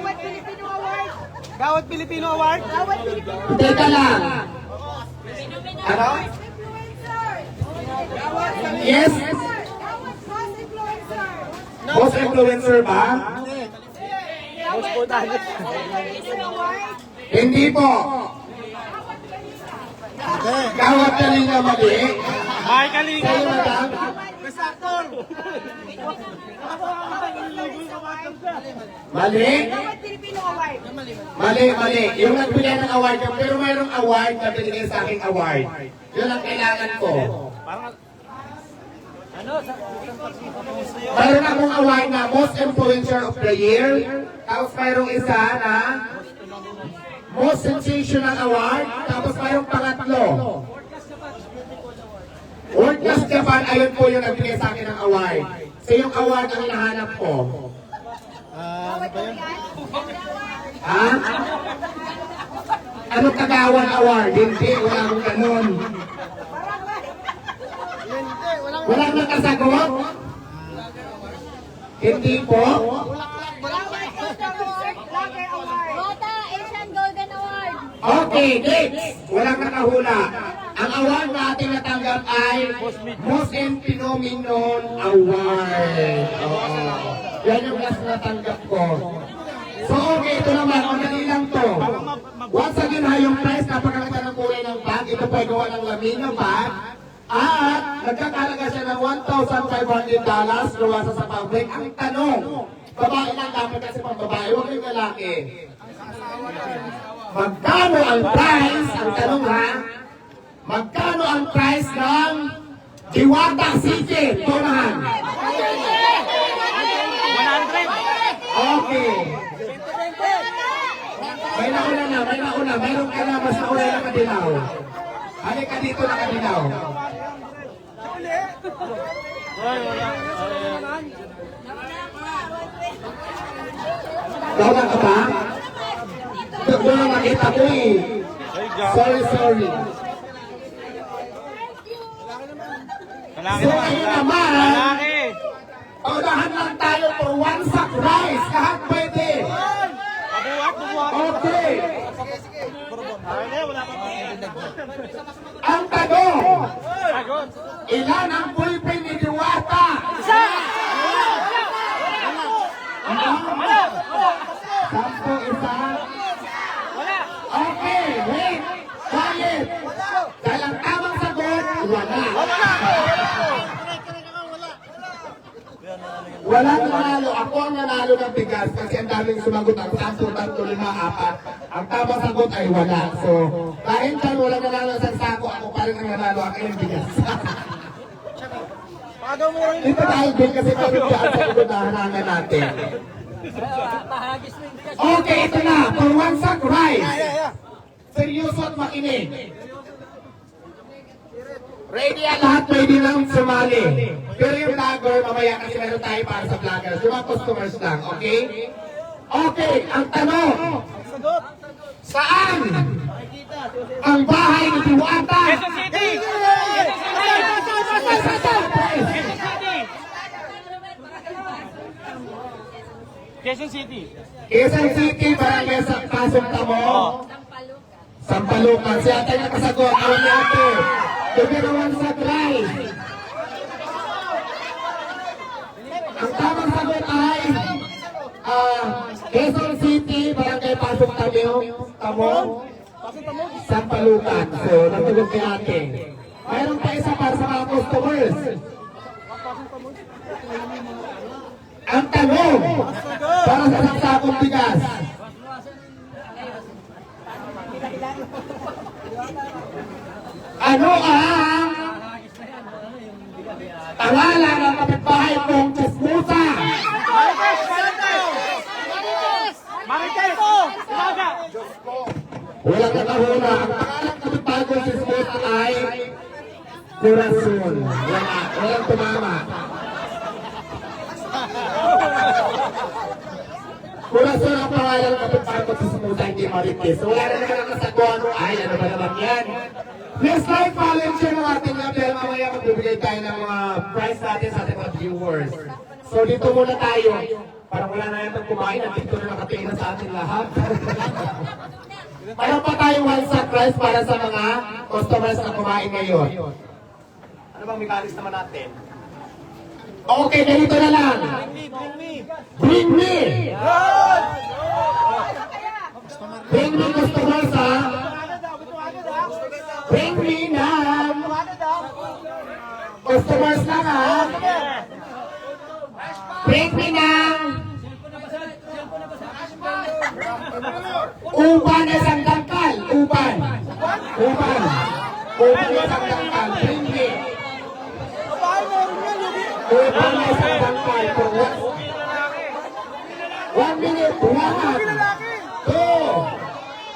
Gawad Filipino Award. Gawad Pilipino Award. Gawad Filipino Teka lang. Ano? Influencer. Yes? Gawad Cross Influencer. Ba? Gawad Filipino Award. Hindi po. Gawat Kalinga mali. Ay, kalinga. Sa'yo, madam. Best actor. Mali. Mali, mali. Yung nagbigay ng award ka, pero mayroong award na binigay sa aking award. Yun ang kailangan ko. Mayroon akong award na Most Influencer of the Year. Tapos mayroong isa na Most Sensational Award. Tapos mayroong pangatlo. Japan, ayun po yung nagbigay sa akin ng award. So yung award ang hinahanap ko. Gawad Korean. Ha? Ano kagawan award? Hindi, wala akong ganun. Wala nang kasagot? Hindi po? Okay, next. Walang nakahula. Ang na ating natanggap ay Most Phenomenon Award. Oo. Yan yung last na natanggap ko. So okay, ito naman, madali lang to. Once again ha, yung price, napakaganda ng kulay ng bag. Ito po gawa ng lamino bag. At nagkakalaga siya ng $1,500 luwasa sa public. Ang tanong, babae lang dapat kasi pang babae, huwag yung lalaki. Magkano ang price? Ang tanong ha? Magkano ang price ng Diwata City? Tunahan. 100. Okay. May nauna na, may nauna. Mayroon ka na mas nauna na kadilaw. Halika dito na kadilaw. Tawag ka ba? Doon na nakita ko eh. Sorry, sorry. Lalaki naman. Lalaki. Paunahan lang tayo for one sack rice. Lahat pwede. Pabuhat, pabuhat. Okay. Ang tanong, ilan ang boyfriend ni Diwata? Ano? Sampo isa. Okay, wait. Quiet. Dahil ang tamang sagot, wala. Wala nanalo. Ako ang nanalo ng bigas kasi ang daming sumagot. Ang sampo, tatlo, lima, apat. Ang tamang sagot ay wala. So, dahil dyan wala nanalo sa sako, ako pa rin ang nanalo. Ako yung bigas. Pagaw mo rin. Dito tayo din kasi kami dyan sa unahan natin. Okay, ito na. For one sack rice. Seryoso at makinig. Ready ang lahat, pwede lang sumali. Pero mamaya kasi meron tayo para sa vloggers. Yung mga customers lang, okay? Okay, ang tanong. Saan ang bahay ni Diwata? Quezon City. Quezon City. Barangay sa Pasong Tamo. Sampalukan. Si ate nakasagot. Alam niya ate. Tumirawan sa drive. Ang tamang sagot ay ah, Quezon City, Pasong Tamo. Sampalukan. So, natugot kay ate. Mayroon pa isa para sa mga customers. Ang tanong para sa saksakong bigas. Ano ang pangalan ng kapitbahay kong Chismusa? Marites. Umaga. Walang nakahula. Ang pangalan ng kapitbahay kong Chismusa ay Corazon. Wala. Walang tumama. Corazon ang pangalan ng kapitbahay kong Chismusa, hindi Marites. So wala na naman ang kasaguan. Ay, ano ba naman yan? Let's like, follow, and share ng ating level. Mamaya magbibigay tayo ng mga prize natin sa ating mga viewers. So dito muna tayo. Parang wala na yatang kumain at dito na nakatingin na sa sa atin lahat. Mayroon pa tayong one surprise para sa mga customers na kumain ngayon. Ano bang mechanics naman natin? Okay, ganito na lang. Bring me, Bring bring me. Bring me customers ha! Bring me ng customers lang ha! Bring me ng uban na isang Bring me! Uban na isang dangkal! For one, minute! One! Two!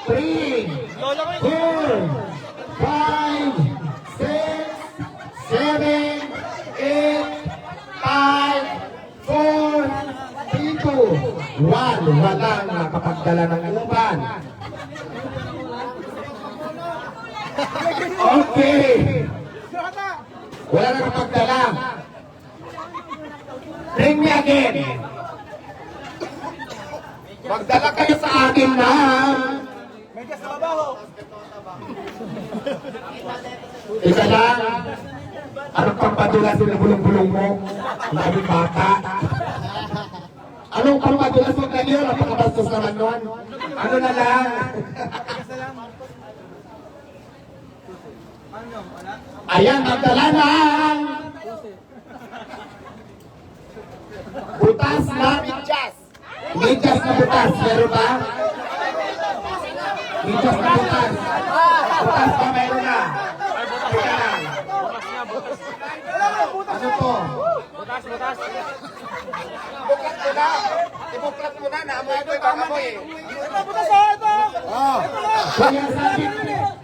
Three! Four, five, six, seven, eight, five, four, three, two, one. Walang nakapagdala ng uban. Okay. Wala nakapagdala. Bring me again. Magdala kayo sa akin na Isa lang. Anong pampadulas yung bulong-bulong mo? Daming bata. Anong pampadulas mo kanyo? Napakabastos naman nun. Ano na lang? Ayan, magdala ng butas na medyas. Medyas na butas. Meron ba? Medyas na butas. Butas pa meron na. Teka lang. Ano to? Butas, butas. Buklat mo na. Ibuklat mo na. Naamoy ko yung amoy eh. Kaya sabi Oh, vlogger eh.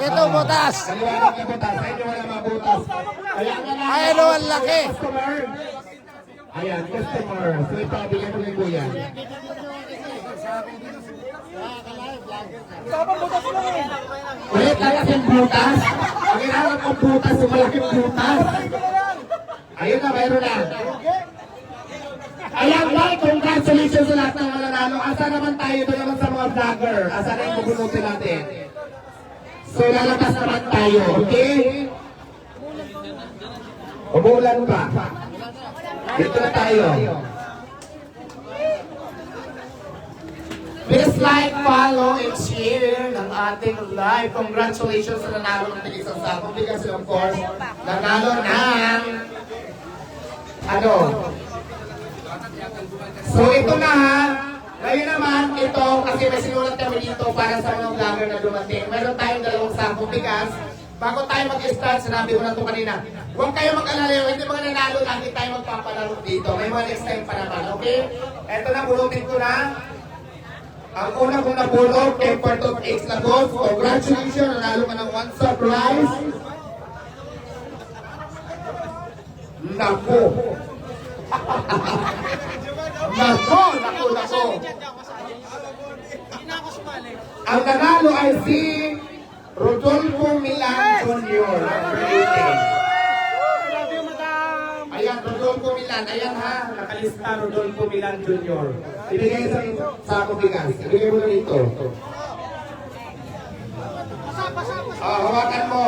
Ito butas! Kaliwanag yung butas. Sa inyo wala mga butas. Kaya nga lang. Ay, ano, ang laki. Ayan, customer. So ito, bigyan mo ni Kuya. Ulit yung butas. Ang kailangan kong butas, yung malaking butas. Ayun na, mayroon na. Ayan ba, congratulations sa lahat ng mga nanalo. Asa naman tayo doon naman sa mga vlogger? Asa na yung bubunutin natin? So lalabas naman tayo, okay? Umuulan pa. Dito na tayo. Please like, follow, and share ng ating live. Congratulations sa nanalo ng isang sakong bigas of course. Nanalo ng ano? So ito na ha. Ito, kasi may sinulat kami dito para sa mga vlogger na dumating. Meron tayong dalawang sakong bigas. Bago tayo mag-start, sinabi ko na ito kanina. Huwag kayo mag-alala yung hindi mga nanalo, lagi tayo magpapalaro dito. May mga next time pa naman, okay? Ito na, bulutin ko na. Ang una kong napulot, Effort of X Lagos. Congratulations, nanalo ka ng one surprise. Naku! Nako, nako, nako. Ang nanalo ay si Rodolfo Milan Jr. Number 18. Ayan, Rodolfo Milan. Ayan ha, nakalista Rodolfo Milan Jr. Ibigay sa sa ako bigas. Ibigay mo na dito. Ah, hawakan mo.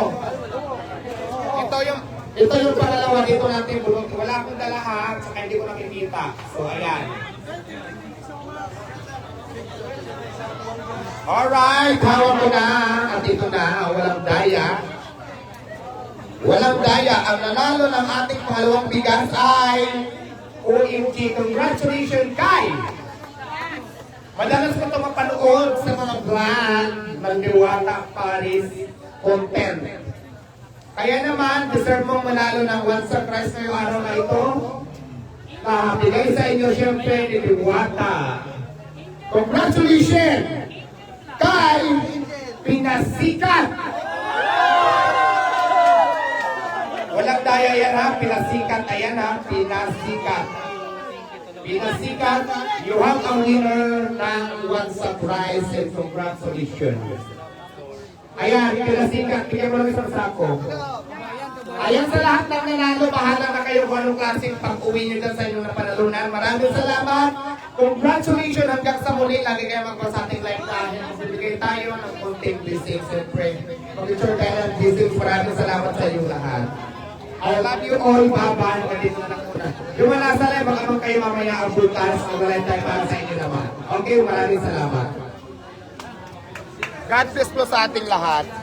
Ito yung ito yung pangalawa dito natin. Wala akong dala ha, saka hindi ko nakikita. So, ayan. Alright, hawak ko na. At ito na, walang daya. Walang daya. Ang nanalo ng ating pangalawang bigas ay OMG. Congratulations kay Madalas ko ito mapanood sa mga brand ng Diwata Paris content. Kaya naman, deserve mong manalo ng one surprise ngayong araw na ito. Ah, bigay sa inyo siyempre ni Diwata. Congratulations kay Pinasikat. Walang daya yan ha, Pinasikat. Ayan ha, Pinasikat. Pinasikat, you have a winner ng one surprise and congratulations. Ayan, Pinasikat, bigyan mo lang isang sako. Ayan sa lahat ng nanalo, bahala na kayo kung anong klaseng pag-uwi nyo dyan sa inyong napanalunan. Maraming salamat. Congratulations hanggang sa muli. Lagi kayo magpa sa ating live dahil magbibigay tayo ng konting blessings and pray. Mag-sure tayo ng blessings. Maraming salamat sa inyo lahat. I love you all. Bye-bye. Ganito na lang muna. Yung mga nasa live, baka kayo mamaya ang bukas. Mag-live tayo para sa inyo naman. Okay, maraming salamat. God bless po sa ating lahat.